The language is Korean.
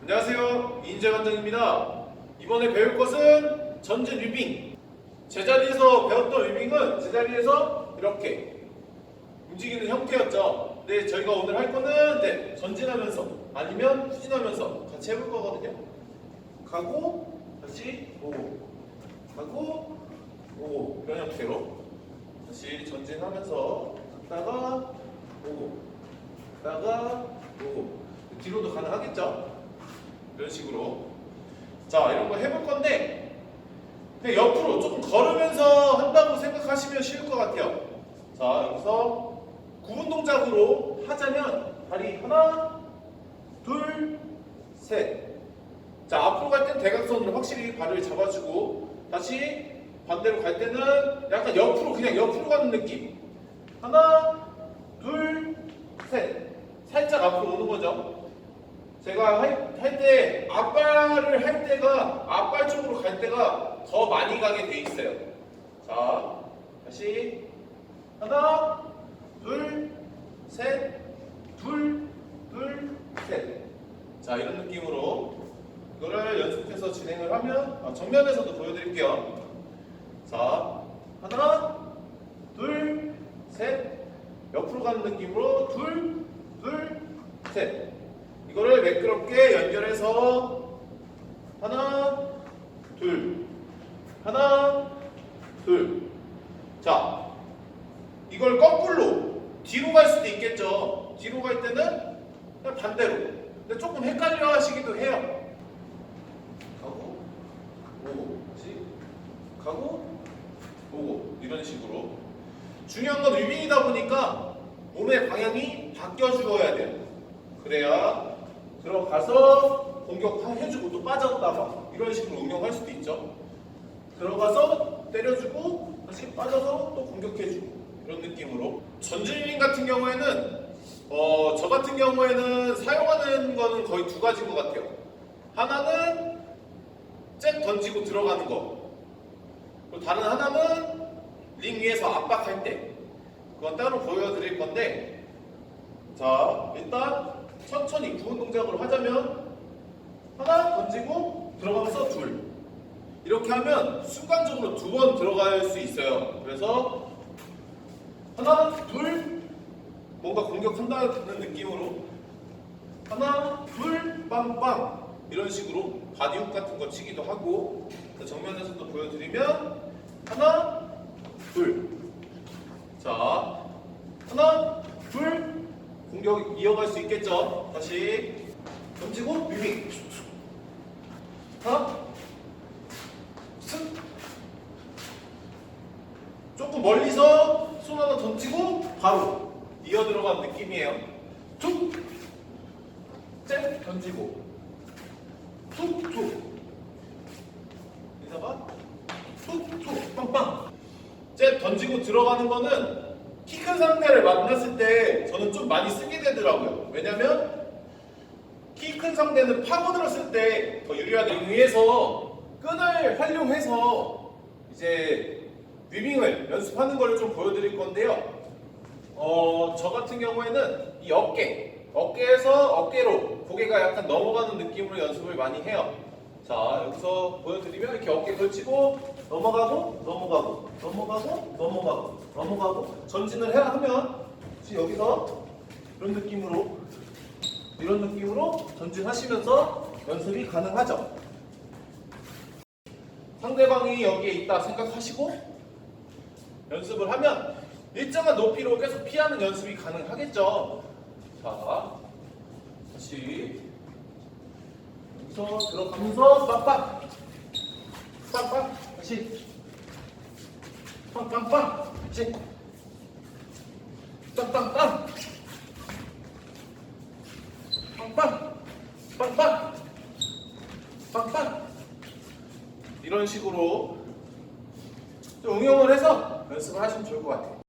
안녕하세요. 이인재 관장입니다. 이번에 배울 것은 전진 위빙. 제자리에서 배웠던 위빙은 제자리에서 이렇게 움직이는 형태였죠. 근데 저희가 오늘 할 거는 네, 전진하면서 아니면 후진하면서 같이 해볼 거거든요. 가고 다시 오고 가고 오고 이런 형태로 다시 전진하면서 갔다가 갔 다가 오고 뒤로도 가능하겠죠? 이런 식으로. 자 이런 거 해볼 건데 그냥 옆으로 조금 걸으면서 한다고 생각하시면 쉬울 것 같아요. 자 여기서 구분 동작으로 하자면 다리 하나 둘셋. 자 앞으로 갈 땐 대각선으로 확실히 발을 잡아주고 다시 반대로 갈 때는 약간 옆으로 그냥 옆으로 가는 느낌. 하나 둘셋 살짝 앞으로 오는 거죠 제가 할때 앞발을 할 때가 앞발 쪽으로 갈 때가 더 많이 가게 돼 있어요 자 다시 하나 둘 셋 둘 둘 셋 자 이런 느낌으로 이거를 연습해서 진행을 하면 아, 정면에서도 보여드릴게요. 자, 하나, 둘, 셋. 옆으로 가는 느낌으로 둘, 둘, 셋. 이거를 매끄럽게 연결해서 하나, 둘, 하나, 둘. 자, 이걸 거꾸로 뒤로 갈 수도 있겠죠. 뒤로 갈 때는 그냥 반대로. 근데 조금 헷갈려 하시기도 해요. 가고 오고 다시 가고 오고 이런 식으로 중요한 건 위빙이다 보니까 몸의 방향이 바뀌어 주어야 돼요 그래야 들어가서 공격해주고 또 빠졌다가 이런 식으로 응용할 수도 있죠 들어가서 때려주고 다시 빠져서 또 공격해주고 이런 느낌으로 위빙 같은 경우에는 어, 저 같은 경우에는 사용하는 거는 거의 두 가지인 것 같아요 하나는 잽 던지고 들어가는 거. 그리고 다른 하나는 링 위에서 압박할 때. 그건 따로 보여드릴 건데. 자, 일단 천천히 구분 동작으로 하자면 하나 던지고 들어가면서 둘. 이렇게 하면 순간적으로 두 번 들어갈 수 있어요. 그래서 하나, 둘, 뭔가 공격한다는 느낌으로 하나, 둘, 빵빵 이런 식으로 바디훅 같은 거 치기도 하고 그 정면에서도 보여드리면 하나, 둘, 자 하나, 둘 공격 이어갈 수 있겠죠? 다시. 던지고 위빙. 하나, 쓱 조금 멀리서 손 하나 던지고 바로. 이어 들어간 느낌이에요. 툭, 잽. 던지고. 툭툭. 이사가. 툭툭. 빵빵. 잽. 던지고 들어가는 거는 키 큰 상대를 만났을 때 저는 좀 많이 쓰게 되더라고요 왜냐면 키 큰 상대는 파고들었을 때 더 유리하게 위해서 끈을 활용해서 이제 위빙을 연습하는 걸좀 보여드릴 건데요 어, 저 같은 경우에는 이 어깨, 어깨에서 어깨로 고개가 약간 넘어가는 느낌으로 연습을 많이 해요. 자, 여기서 보여드리면 이렇게 어깨 걸치고 넘어가고, 넘어가고, 넘어가고, 넘어가고, 넘어가고, 전진을 해야 하면 지금 여기서 이런 느낌으로, 이런 느낌으로 전진하시면서 연습이 가능하죠. 상대방이 여기에 있다 생각하시고 연습을 하면 일정한 높이로 계속 피하는 연습이 가능하겠죠. 자, 다시 여기 서 들어가면서 빵빵, 빵빵, 다시. 빵빵빵, 다시. 빵빵빵, 빵빵, 빵빵, 빵빵 이런 식으로 좀 응용을 해서 연습을 하시면 좋을 것 같아요.